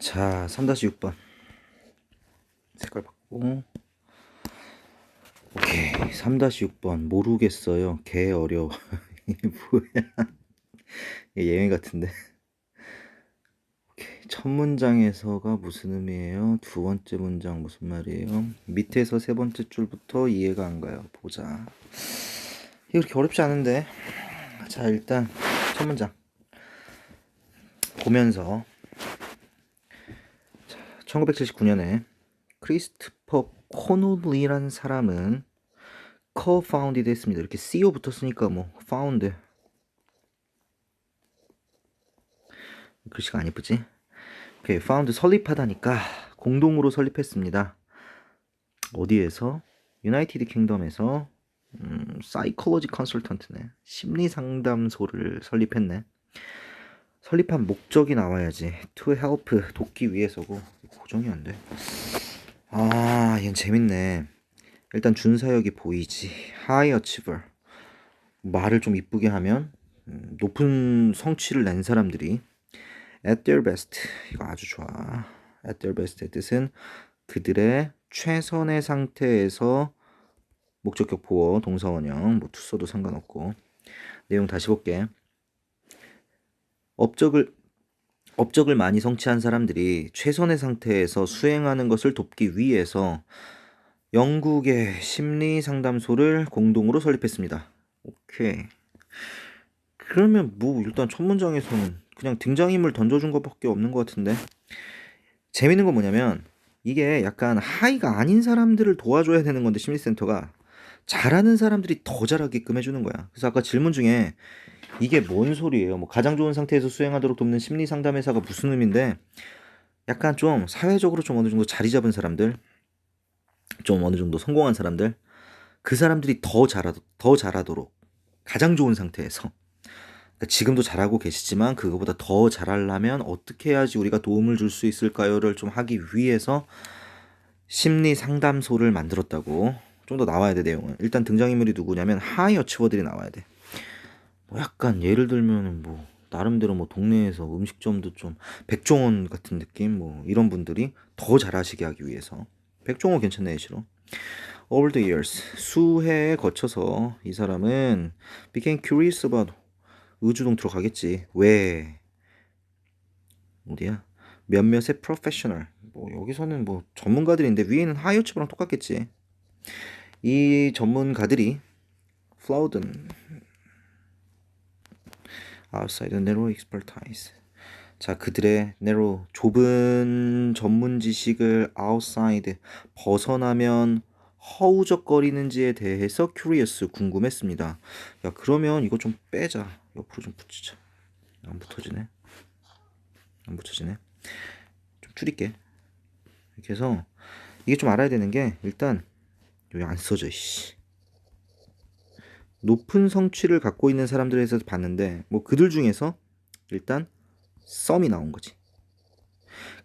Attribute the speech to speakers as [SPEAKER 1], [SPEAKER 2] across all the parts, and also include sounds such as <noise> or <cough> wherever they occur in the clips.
[SPEAKER 1] 자, 3-6번. 색깔 바꾸고. 오케이. 3-6번. 모르겠어요. 개 어려워. <laughs> 이게 뭐야. 예외 같은데. 첫 문장에서가 무슨 의미예요? 두 번째 문장 무슨 말이에요? 밑에서 세 번째 줄부터 이해가 안 가요. 보자. 이거 그렇게 어렵지 않은데. 자, 일단 첫 문장. 보면서 1979년에 크리스토퍼 코놀리라는 사람은 co-founded 했습니다. 이렇게 CO 붙었으니까 뭐 found 글씨가 안 예쁘지? 오케이, found 설립하다니까 공동으로 설립했습니다. 어디에서? 유나이티드 킹덤에서 음, 사이콜로지 컨설턴트네. 심리 상담소를 설립했네. 설립한 목적이 나와야지. To help 돕기 위해서고 고정이 안 돼. 아, 얘는 재밌네. 일단 준사역이 보이지. High achiever. 말을 좀 이쁘게 하면 음, 높은 성취를 낸 사람들이 at their best. 이거 아주 좋아. at their best의 뜻은 그들의 최선의 상태에서 목적격 보어 동사원형 뭐 투서도 상관없고 내용 다시 볼게. 업적을 업적을 많이 성취한 사람들이 최선의 상태에서 수행하는 것을 돕기 위해서 영국의 심리 상담소를 공동으로 설립했습니다. 오케이. 그러면 뭐 일단 첫 문장에서는 그냥 등장인물 던져준 것밖에 없는 것 같은데 재밌는 건 뭐냐면 이게 약간 하이가 아닌 사람들을 도와줘야 되는 건데 심리센터가 잘하는 사람들이 더 잘하게끔 해주는 거야. 그래서 아까 질문 중에 이게 뭔 소리예요? 뭐 가장 좋은 상태에서 수행하도록 돕는 심리 상담 회사가 무슨 의미인데 약간 좀 사회적으로 좀 어느 정도 자리 잡은 사람들, 좀 어느 정도 성공한 사람들, 그 사람들이 더 잘하 더 잘하도록 가장 좋은 상태에서 그러니까 지금도 잘하고 계시지만 그거보다 더 잘하려면 어떻게 해야지 우리가 도움을 줄 수 있을까요를 좀 하기 위해서 심리 상담소를 만들었다고 좀 더 나와야 돼 내용은 일단 등장인물이 누구냐면 하이 어치버들이 나와야 돼. 뭐 약간 예를 들면 뭐 나름대로 뭐 동네에서 음식점도 좀 백종원 같은 느낌? 뭐 이런 분들이 더 잘하시게 하기 위해서. 백종원 괜찮네 싫어. Over the years. 수해에 거쳐서 이 사람은 became curious about 의주동 들어가겠지. 왜? 어디야? 몇몇의 프로페셔널 뭐 여기서는 뭐 전문가들인데 위에는 하이어츠랑 똑같겠지. 이 전문가들이 flawed outside the narrow expertise. 자, 그들의 narrow 좁은 전문 지식을 outside 벗어나면 허우적거리는지에 대해서 curious 궁금했습니다. 야, 그러면 이거 좀 빼자. 옆으로 좀 붙이자. 안 붙어지네. 안 붙여지네. 좀 줄일게. 이렇게 해서 이게 좀 알아야 되는 게 일단 여기 안 써져. 씨. 높은 성취를 갖고 있는 사람들에서 봤는데 뭐 그들 중에서 일단 썸이 나온 거지.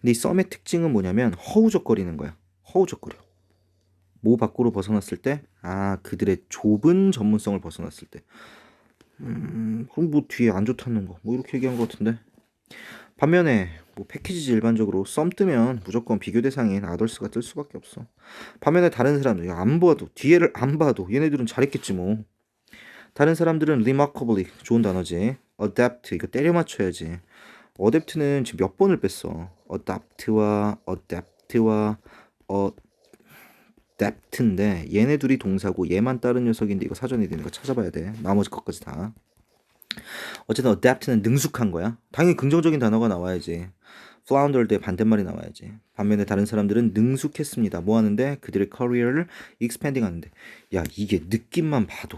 [SPEAKER 1] 근데 이 썸의 특징은 뭐냐면 허우적거리는 거야. 허우적거려. 뭐 밖으로 벗어났을 때, 아 그들의 좁은 전문성을 벗어났을 때, 음 그럼 뭐 뒤에 안 좋다는 거, 뭐 이렇게 얘기한 것 같은데. 반면에 뭐 패키지 일반적으로 썸 뜨면 무조건 비교 대상인 아덜스가 뜰 수밖에 없어. 반면에 다른 사람들 안 봐도 뒤에를 안 봐도 얘네들은 잘했겠지 뭐. 다른 사람들은 remarkably 좋은 단어지. adapt 이거 때려 맞춰야지. adapt는 지금 몇 번을 뺐어. adapt와 adapt와 adapt인데 얘네 둘이 동사고 얘만 다른 녀석인데 이거 사전에 되는 거 찾아봐야 돼. 나머지 것까지 다. 어쨌든 adapt는 능숙한 거야. 당연히 긍정적인 단어가 나와야지. floundered의 반대말이 나와야지. 반면에 다른 사람들은 능숙했습니다. 뭐 하는데? 그들의 커리어를 expanding 하는데. 야, 이게 느낌만 봐도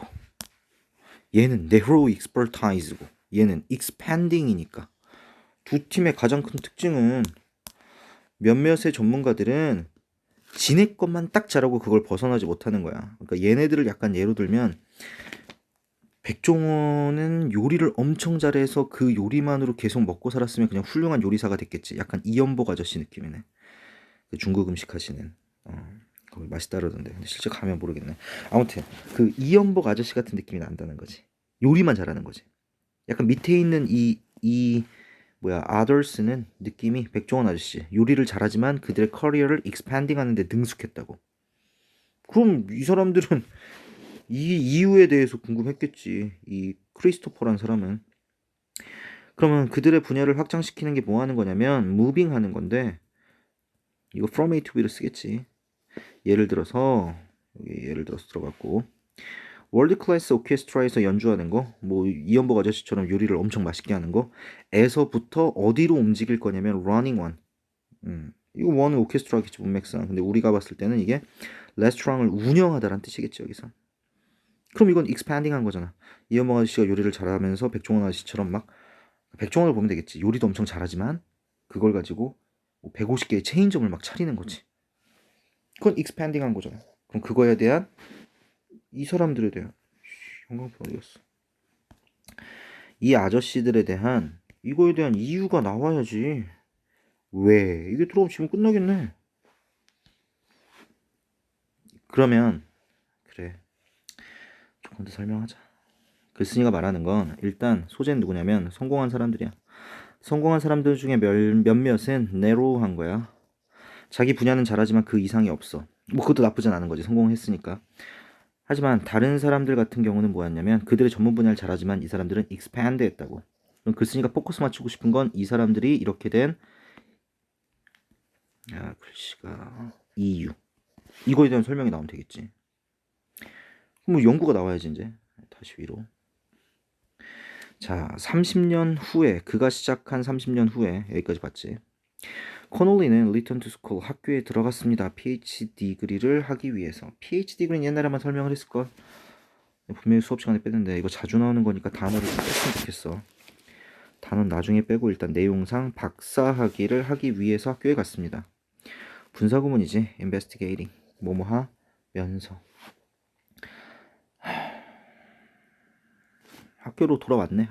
[SPEAKER 1] 얘는 narrow expertise고 얘는 expanding이니까 두 팀의 가장 큰 특징은 몇몇의 전문가들은 지네 것만 딱 잘하고 그걸 벗어나지 못하는 거야. 그러니까 얘네들을 약간 예로 들면 백종원은 요리를 엄청 잘해서 그 요리만으로 계속 먹고 살았으면 그냥 훌륭한 요리사가 됐겠지. 약간 이연복 아저씨 느낌이네. 그 중국 음식 하시는. 어, 거기 맛있다 그러던데. 근데 실제 가면 모르겠네. 아무튼 그 이연복 아저씨 같은 느낌이 난다는 거지. 요리만 잘하는 거지. 약간 밑에 있는 이, 이 뭐야 others는 느낌이 백종원 아저씨 요리를 잘하지만 그들의 커리어를 익스팬딩 하는데 능숙했다고 그럼 이 사람들은 이 이유에 대해서 궁금했겠지 이 크리스토퍼란 사람은 그러면 그들의 분야를 확장시키는 게 뭐 하는 거냐면 무빙 하는 건데 이거 from A to B를 쓰겠지 예를 들어서 예를 들어서 들어갔고 월드 클래스 오케스트라에서 연주하는 거, 뭐 이연복 아저씨처럼 요리를 엄청 맛있게 하는 거, 에서부터 어디로 움직일 거냐면 running one. 음, 이거 원은 오케스트라겠지 문맥상. 근데 우리가 봤을 때는 이게 레스토랑을 운영하다란 뜻이겠지 여기서. 그럼 이건 expanding 한 거잖아. 이연복 아저씨가 요리를 잘하면서 백종원 아저씨처럼 막 백종원을 보면 되겠지. 요리도 엄청 잘하지만 그걸 가지고 150개의 체인점을 막 차리는 거지. 그건 expanding 한 거잖아. 그럼 그거에 대한 이 사람들에 대한 형광펜 어디 갔어? 이 아저씨들에 대한 이거에 대한 이유가 나와야지. 왜? 이게 들어오면 지금 끝나겠네. 그러면 그래 조금 더 설명하자. 글쓴이가 말하는 건 일단 소재는 누구냐면 성공한 사람들이야. 성공한 사람들 중에 몇, 몇몇은 네로한 거야. 자기 분야는 잘하지만 그 이상이 없어. 뭐 그것도 나쁘진 않은 거지. 성공했으니까. 하지만 다른 사람들 같은 경우는 뭐였냐면 그들의 전문 분야를 잘하지만 이 사람들은 expand 했다고. 그럼 글쓴이가 포커스 맞추고 싶은 건 이 사람들이 이렇게 된 야, 글씨가 이유. 이거에 대한 설명이 나오면 되겠지. 뭐 연구가 나와야지 이제. 다시 위로. 자, 30년 후에 그가 시작한 30년 후에 여기까지 봤지. 코놀리는 리턴 투 스쿨 학교에 들어갔습니다. PhD 디그리를 하기 위해서. PhD 디그리는 옛날에 한번 설명을 했을 걸. 분명히 수업 시간에 뺐는데 이거 자주 나오는 거니까 단어를 좀 뺐으면 좋겠어. 단어는 나중에 빼고 일단 내용상 박사 학위를 하기 위해서 학교에 갔습니다. 분사구문이지. investigating. 뭐뭐 하면서. 학교로 돌아왔네.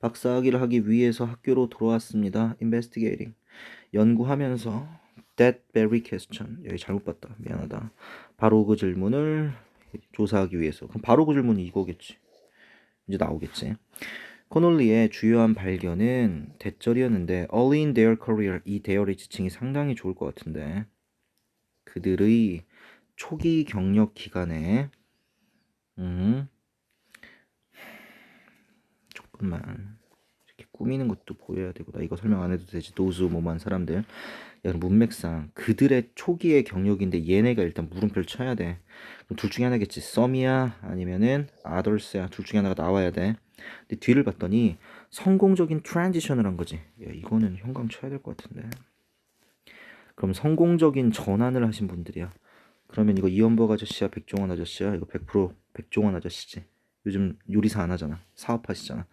[SPEAKER 1] 박사 학위를 하기 위해서 학교로 돌아왔습니다. investigating. 연구하면서 that very question. 여기 잘못 봤다. 미안하다. 바로 그 질문을 조사하기 위해서. 그럼 바로 그 질문이 이거겠지. 이제 나오겠지. 코놀리의 주요한 발견은 대절이었는데 early in their career 이 대열의 지칭이 상당히 좋을 것 같은데 그들의 초기 경력 기간에 음 조금만 꾸미는 것도 보여야 되고 나 이거 설명 안 해도 되지. 노즈 뭐만 사람들. 야 문맥상 그들의 초기의 경력인데 얘네가 일단 물음표를 쳐야 돼. 그럼 둘 중에 하나겠지. 썸이야? 아니면은 아덜스야? 둘 중에 하나가 나와야 돼. 근데 뒤를 봤더니 성공적인 트랜지션을 한 거지. 야 이거는 형광 쳐야 될 것 같은데. 그럼 성공적인 전환을 하신 분들이야. 그러면 이거 이연복 아저씨야? 백종원 아저씨야? 이거 100% 백종원 아저씨지 요즘 요리사 안 하잖아. 사업하시잖아.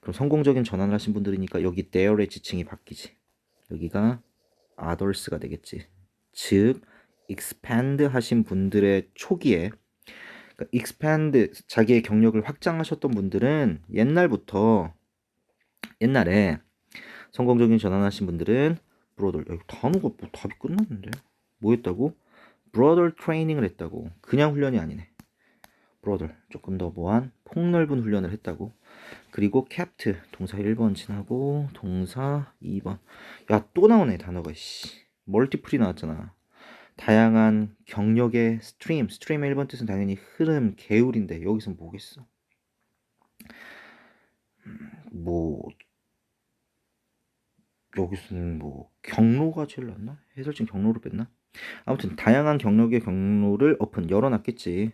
[SPEAKER 1] 그럼 성공적인 전환을 하신 분들이니까 여기 there의 지칭이 바뀌지. 여기가 others가 되겠지. 즉 expand 하신 분들의 초기에 그러니까 expand 자기의 경력을 확장하셨던 분들은 옛날부터 옛날에 성공적인 전환하신 분들은 브로더 여기 단어가 뭐 답이 끝났는데 뭐 했다고? 브로더 트레이닝을 했다고 그냥 훈련이 아니네 brother 조금 더 뭐한 폭넓은 훈련을 했다고. 그리고 kept 동사 1번 지나고 동사 2번. 야 또 나오네 단어가 씨. 멀티플이 나왔잖아. 다양한 경력의 스트림. 스트림의 1번 뜻은 당연히 흐름 개울인데 여기서 뭐겠어? 뭐 여기서는 뭐 경로가 제일 낫나? 해설진 경로로 뺐나? 아무튼 다양한 경력의 경로를 오픈 열어놨겠지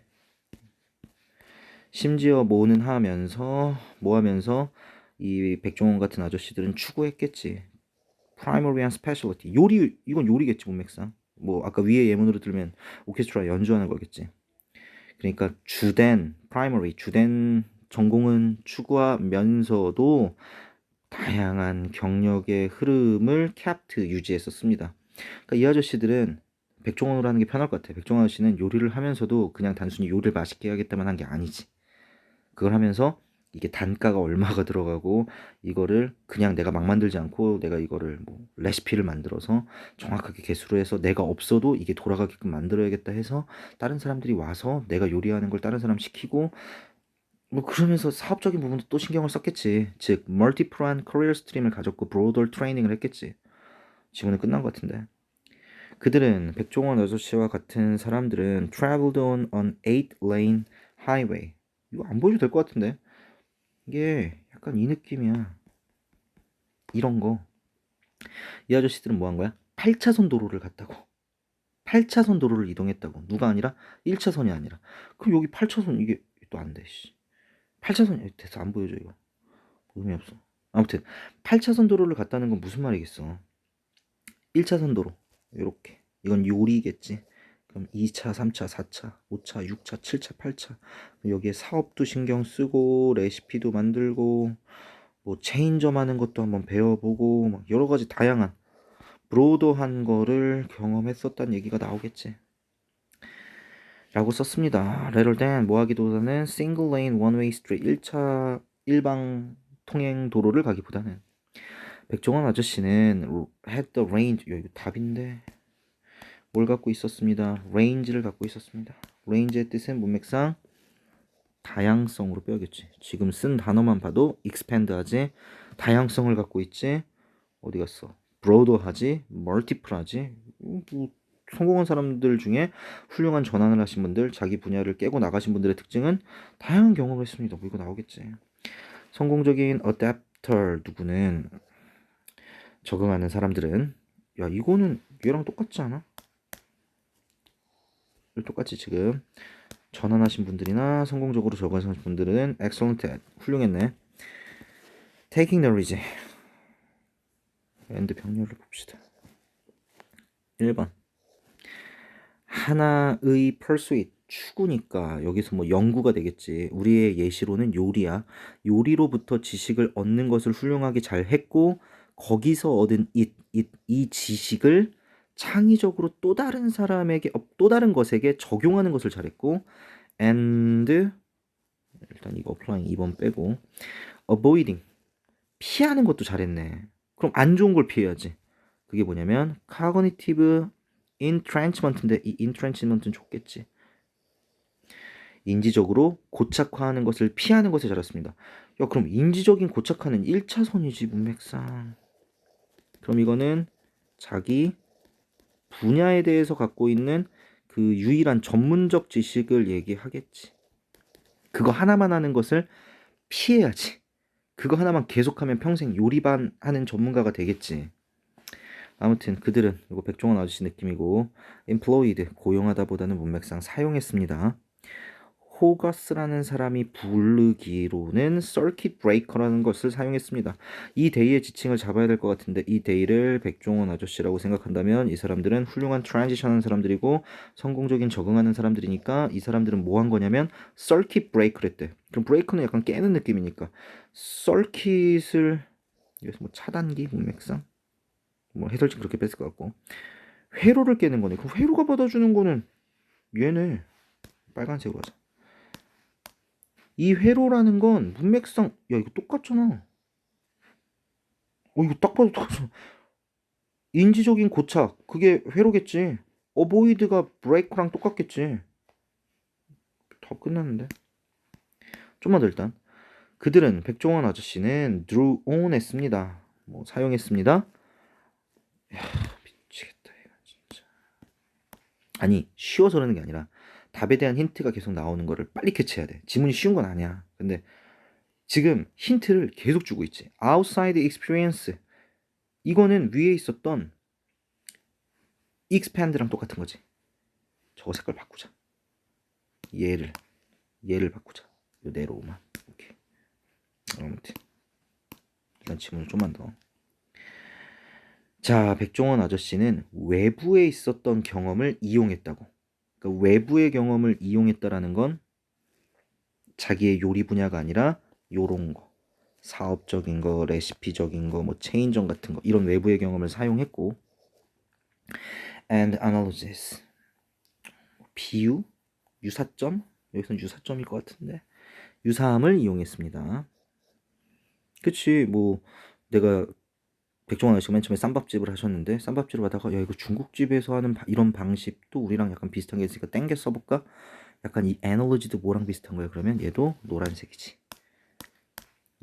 [SPEAKER 1] 심지어 뭐는 하면서 뭐 하면서 이 백종원 같은 아저씨들은 추구했겠지. 프라이머리 한 스페셜리티. 요리 이건 요리겠지 문맥상. 뭐 아까 위에 예문으로 들면 오케스트라 연주하는 거겠지. 그러니까 주된 프라이머리 주된 전공은 추구하면서도 다양한 경력의 흐름을 캡트 유지했었습니다. 그러니까 이 아저씨들은 백종원으로 하는 게 편할 것 같아. 백종원 아저씨는 요리를 하면서도 그냥 단순히 요리를 맛있게 하겠다만 한 게 아니지. 그걸 하면서 이게 단가가 얼마가 들어가고 이거를 그냥 내가 막 만들지 않고 내가 이거를 뭐 레시피를 만들어서 정확하게 개수로 해서 내가 없어도 이게 돌아가게끔 만들어야겠다 해서 다른 사람들이 와서 내가 요리하는 걸 다른 사람 시키고 뭐 그러면서 사업적인 부분도 또 신경을 썼겠지. 즉 멀티플한 커리어 스트림을 가졌고 브로더 트레이닝을 했겠지. 지금은 끝난 것 같은데. 그들은 백종원 아저씨와 같은 사람들은 traveled on an eight lane highway. 이거 안 보여도 될 것 같은데. 이게 약간 이 느낌이야. 이런 거. 이 아저씨들은 뭐 한 거야? 8차선 도로를 갔다고. 8차선 도로를 이동했다고. 누가 아니라 1차선이 아니라. 그럼 여기 8차선 이게 또 안 돼. 씨. 8차선이 돼서 안 보여줘 이거. 의미 없어. 아무튼 8차선 도로를 갔다는 건 무슨 말이겠어? 1차선 도로. 요렇게. 이건 요리겠지. 그럼 2차, 3차, 4차, 5차, 6차, 7차, 8차. 여기에 사업도 신경 쓰고 레시피도 만들고 뭐 체인점 하는 것도 한번 배워보고 막 여러 가지 다양한 브로더한 거를 경험했었다는 얘기가 나오겠지. 라고 썼습니다. 뭐하기보다는 single lane one way street 1차 일방 통행 도로를 가기보다는 백종원 아저씨는 had the range 야, 이거 답인데 뭘 갖고 있었습니다. range를 갖고 있었습니다. range의 뜻은 문맥상 다양성으로 빼야겠지. 지금 쓴 단어만 봐도 expand 하지, 다양성을 갖고 있지. 어디 갔어? broader 하지, multiple 하지. 뭐 성공한 사람들 중에 훌륭한 전환을 하신 분들, 자기 분야를 깨고 나가신 분들의 특징은 다양한 경험을 했습니다. 뭐 이거 나오겠지. 성공적인 adapter 누구는 적응하는 사람들은 야 이거는 얘랑 똑같지 않아? 똑같이 지금 전환하신 분들이나 성공적으로 적응하신 분들은 excellent at 훌륭했네. taking knowledge 엔드 병렬을 봅시다. 1번 하나의 pursuit 추구니까 여기서 뭐 연구가 되겠지. 우리의 예시로는 요리야. 요리로부터 지식을 얻는 것을 훌륭하게 잘 했고 거기서 얻은 이, 이, 이 지식을 창의적으로 또 다른 사람에게 어, 또 다른 것에게 적용하는 것을 잘했고 and 일단 이거 applying 2번 빼고 avoiding 피하는 것도 잘했네. 그럼 안 좋은 걸 피해야지. 그게 뭐냐면 cognitive entrenchment인데 이 entrenchment는 좋겠지. 인지적으로 고착화하는 것을 피하는 것을 잘했습니다. 야 그럼 인지적인 고착화는 1차선이지 문맥상. 그럼 이거는 자기 분야에 대해서 갖고 있는 그 유일한 전문적 지식을 얘기하겠지. 그거 하나만 하는 것을 피해야지. 그거 하나만 계속하면 평생 요리반 하는 전문가가 되겠지. 아무튼 그들은 이거 백종원 아저씨 느낌이고 employed 고용하다보다는 문맥상 사용했습니다. 호거스라는 사람이 부르기로는 circuit breaker라는 것을 사용했습니다. 이 데이의 지칭을 잡아야 될 것 같은데 이 데이를 백종원 아저씨라고 생각한다면 이 사람들은 훌륭한 트랜지션하는 사람들이고 성공적인 적응하는 사람들이니까 이 사람들은 뭐 한 거냐면 circuit breaker 했대. 그럼 breaker는 약간 깨는 느낌이니까 circuit을 여기서 뭐 차단기 문맥상 뭐 해설지 그렇게 뺐을 것 같고 회로를 깨는 거네. 그럼 회로가 받아주는 거는 얘네 빨간색으로 하자. 이 회로라는 건 문맥상 야 이거 똑같잖아. 어 이거 딱 봐도 똑같아. 인지적인 고착 그게 회로겠지. 어보이드가 브레이크랑 똑같겠지. 다 끝났는데. 좀만 더 일단. 그들은 백종원 아저씨는 drew on 했습니다. 뭐 사용했습니다. 야 미치겠다 이거 진짜. 아니 쉬워서 그러는 게 아니라 답에 대한 힌트가 계속 나오는 거를 빨리 캐치해야 돼. 지문이 쉬운 건 아니야. 근데 지금 힌트를 계속 주고 있지. outside experience. 이거는 위에 있었던 expand랑 똑같은 거지. 저거 색깔 바꾸자. 얘를 얘를 바꾸자. 요 내로만. 오케이. 아무튼 일단 지문을 좀만 더. 자, 백종원 아저씨는 외부에 있었던 경험을 이용했다고. 그러니까 외부의 경험을 이용했다라는 건 자기의 요리 분야가 아니라 요런 거 사업적인 거 레시피적인 거뭐 체인점 같은 거 이런 외부의 경험을 사용했고. And analysis. 비유? 유사점? 여기서는 유사점일 것 같은데. 유사함을 이용했습니다. 그치? 뭐 내가 백종원 아저씨가 맨 처음에 쌈밥집을 하셨는데 쌈밥집을 하다가 야 이거 중국집에서 하는 바, 이런 방식도 우리랑 약간 비슷한 게 있으니까 땡겨 써볼까 약간 이 에너지도 뭐랑 비슷한 거예요? 그러면 얘도 노란색이지.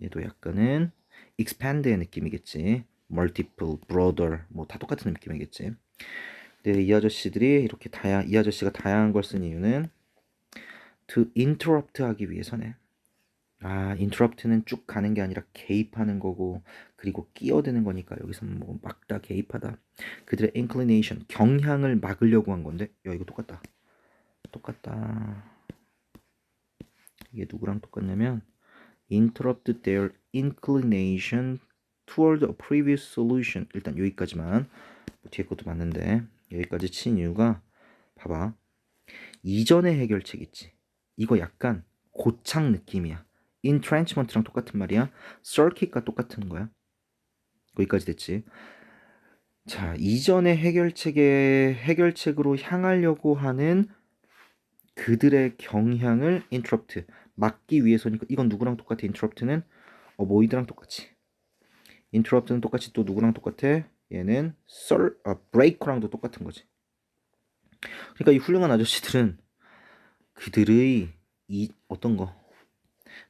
[SPEAKER 1] 얘도 약간은 expand의 느낌이겠지. multiple, broader 뭐 다 똑같은 느낌이겠지. 근데 이 아저씨들이 이렇게 다양 이 아저씨가 다양한 걸 쓴 이유는 to interrupt 하기 위해서네. 아, interrupt는 쭉 가는 게 아니라 개입하는 거고 그리고 끼어드는 거니까 여기서 뭐 막 다 개입하다. 그들의 inclination 경향을 막으려고 한 건데 야 이거 똑같다. 똑같다. 이게 누구랑 똑같냐면 interrupt their inclination toward a previous solution. 일단 여기까지만 뭐 뒤에 것도 맞는데 여기까지 친 이유가 봐봐. 이전의 해결책 있지. 이거 약간 고착 느낌이야. Entrenchment랑 똑같은 말이야. circuit과 똑같은 거야. 거기까지 됐지. 자, 이전의 해결책의 해결책으로 향하려고 하는 그들의 경향을 interrupt 막기 위해서니까 이건 누구랑 똑같아? interrupt는 어 모이드랑 똑같이. interrupt는 똑같이 또 누구랑 똑같아? 얘는 썰 아, break랑도 똑같은 거지. 그러니까 이 훌륭한 아저씨들은 그들의 이 어떤 거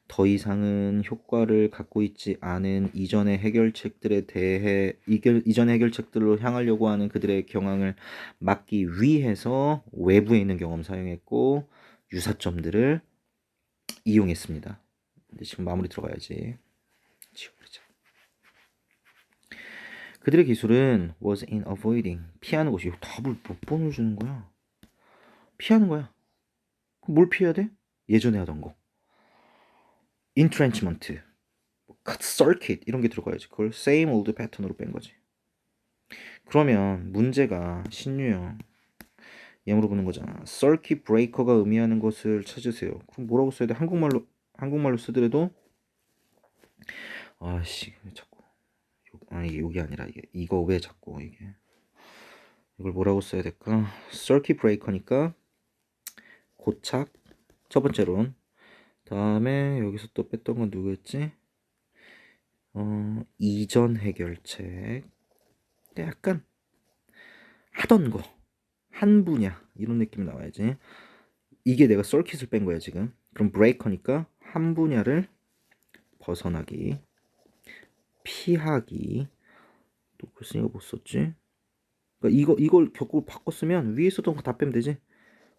[SPEAKER 1] 더 이상은 효과를 갖고 있지 않은 이전의 해결책들에 대해 이결, 이전의 해결책들로 향하려고 하는 그들의 경향을 막기 위해서 외부에 있는 경험 사용했고 유사점들을 이용했습니다. 지금 마무리 들어가야지. 지워버리자. 그들의 기술은 was in avoiding 피하는 것이 답을 몇 번을 주는 거야? 피하는 거야. 뭘 피해야 돼? 예전에 하던 거. Entrenchment, cut circuit 이런 게 들어가야지. 그걸 same old pattern으로 뺀 거지. 그러면 문제가 신유형 얘 물어보는 거잖아. circuit breaker가 의미하는 것을 찾으세요. 그럼 뭐라고 써야 돼? 한국말로 한국말로 쓰더라도 아씨 자꾸 요- 아 이게 아니라 이게 이거 왜 자꾸 이게 이걸 뭐라고 써야 될까? circuit breaker니까 고착 첫 번째론 다음에 여기서 또 뺐던 건 누구였지? 어 이전 해결책. 약간 하던 거 한 분야 이런 느낌이 나와야지. 이게 내가 썰킷을 뺀 거야 지금. 그럼 브레이커니까 한 분야를 벗어나기 피하기. 또 글쓴 이거 못 썼지? 그러니까 이거 이걸 격고 바꿨으면 위에서도 다 빼면 되지.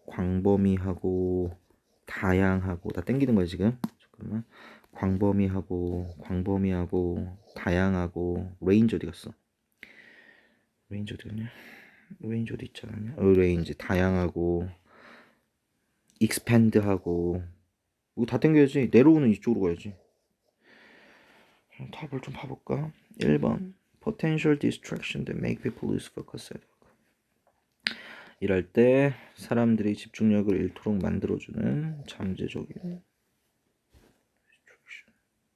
[SPEAKER 1] 광범위하고 다양하고 다 땡기는 거야 지금? 잠깐만. 광범위하고 광범위하고 다양하고. 레인지 어디 갔어? 레인지 어디 갔냐? 레인지 어디 있잖아 어 레인지. 다양하고 익스팬드하고. 이거 다 땡겨야지. 내려오는 이쪽으로 가야지. 답을 좀 봐볼까? 1번. Potential distraction that make people lose focus at 일할 때 사람들이 집중력을 잃도록 만들어주는 잠재적인 distraction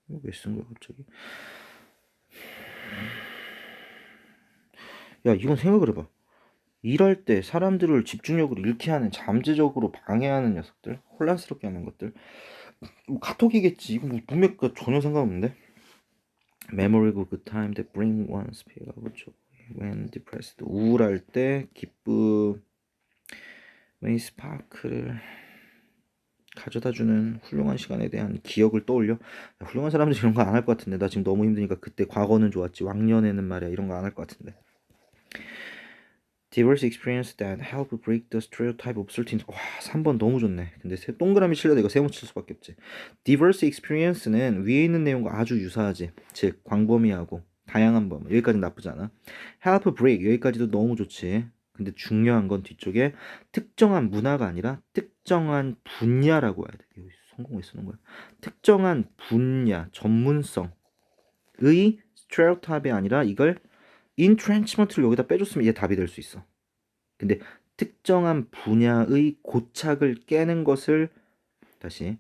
[SPEAKER 1] 이거 왜쓴 거야 갑자기? 야 이건 생각을 해봐. 일할 때 사람들을 집중력을 잃게 하는 잠재적으로 방해하는 녀석들 혼란스럽게 하는 것들. 뭐 카톡이겠지. 이거 뭐 분명 그 전혀 상관없는데. Memorable good time that bring one's peace of joy when depressed. 우울할 때 기쁨 when 스파크를 가져다주는 훌륭한 시간에 대한 기억을 떠올려? 야, 훌륭한 사람들이 이런 거 안 할 것 같은데. 나 지금 너무 힘드니까 그때 과거는 좋았지 왕년에는 말이야. 이런 거 안 할 것 같은데. Diverse experience that help break the stereotype of certain 와 3번 너무 좋네. 근데 세, 동그라미 칠려다 이거 세모 칠 수밖에 없지. Diverse experience는 위에 있는 내용과 아주 유사하지. 즉 광범위하고 다양한 범 여기까지는 나쁘지 않아. Help break 여기까지도 너무 좋지 근데 중요한 건 뒤쪽에 특정한 문화가 아니라 특정한 분야라고 해야 돼 이거 성공 왜 쓰는 거야 특정한 분야 전문성의 stereotype이 아니라 이걸 entrenchment를 여기다 빼줬으면 얘 답이 될 수 있어. 근데 특정한 분야의 고착을 깨는 것을 다시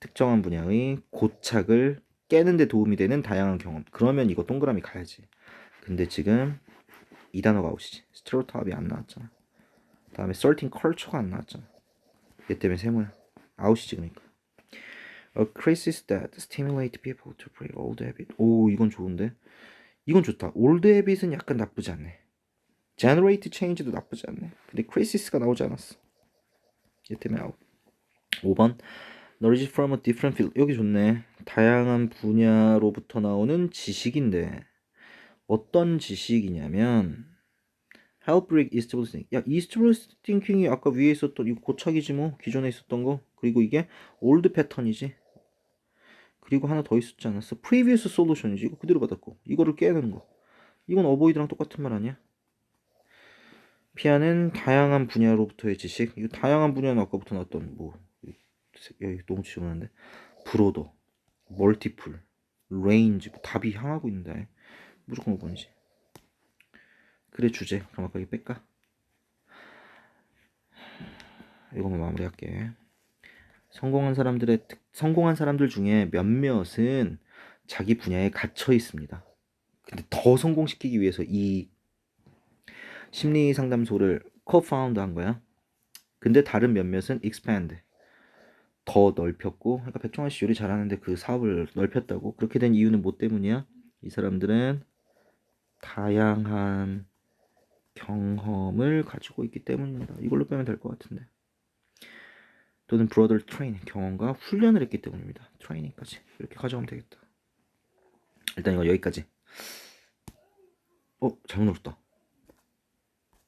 [SPEAKER 1] 특정한 분야의 고착을 깨는 데 도움이 되는 다양한 경험. 그러면 이거 동그라미 가야지. 근데 지금 이 단어가 아웃이지. 스테레오타입이 안 나왔잖아. 다음에 certain culture가 안 나왔잖아. 얘 때문에 세모야. 아웃이지 그러니까. A crisis that stimulate people to break old habit. 오 이건 좋은데. 이건 좋다. 올드 헤빗은 약간 나쁘지 않네. 제너레이트 체인지도 나쁘지 않네. 근데 크리시스가 나오지 않았어. get them out. 5번 knowledge from a different field. 여기 좋네. 다양한 분야로부터 나오는 지식인데 어떤 지식이냐면 break eastward thinking. 야, eastward thinking이 아까 위에 있었던 이거 고착이지 뭐 기존에 있었던 거. 그리고 이게 old 패턴이지. 그리고 하나 더 있었지 않았어? previous solution이지. 이거 그대로 받았고 이거를 깨는 거. 이건 avoid랑 똑같은 말 아니야? 피하는 다양한 분야로부터의 지식. 이거 다양한 분야는 아까부터 나왔던 뭐 여기 너무 지저분한데 브로더, 멀티플, 레인지 뭐 답이 향하고 있는데 무조건 5번이지. 그래 주제. 그럼 아까 뺄까? 이거만 마무리할게. 성공한 사람들의 특, 성공한 사람들 중에 몇몇은 자기 분야에 갇혀 있습니다. 근데 더 성공시키기 위해서 이 심리 상담소를 co-found 한 거야. 근데 다른 몇몇은 expand 더 넓혔고, 그러니까 백종원 씨 요리 잘하는데 그 사업을 넓혔다고. 그렇게 된 이유는 뭐 때문이야? 이 사람들은 다양한 경험을 가지고 있기 때문입니다. 이걸로 빼면 될 것 같은데. 또는 브로더 트레이닝 경험과 훈련을 했기 때문입니다. 트레이닝까지 이렇게 가져가면 되겠다. 일단 이거 여기까지. 어 잘못 눌렀다.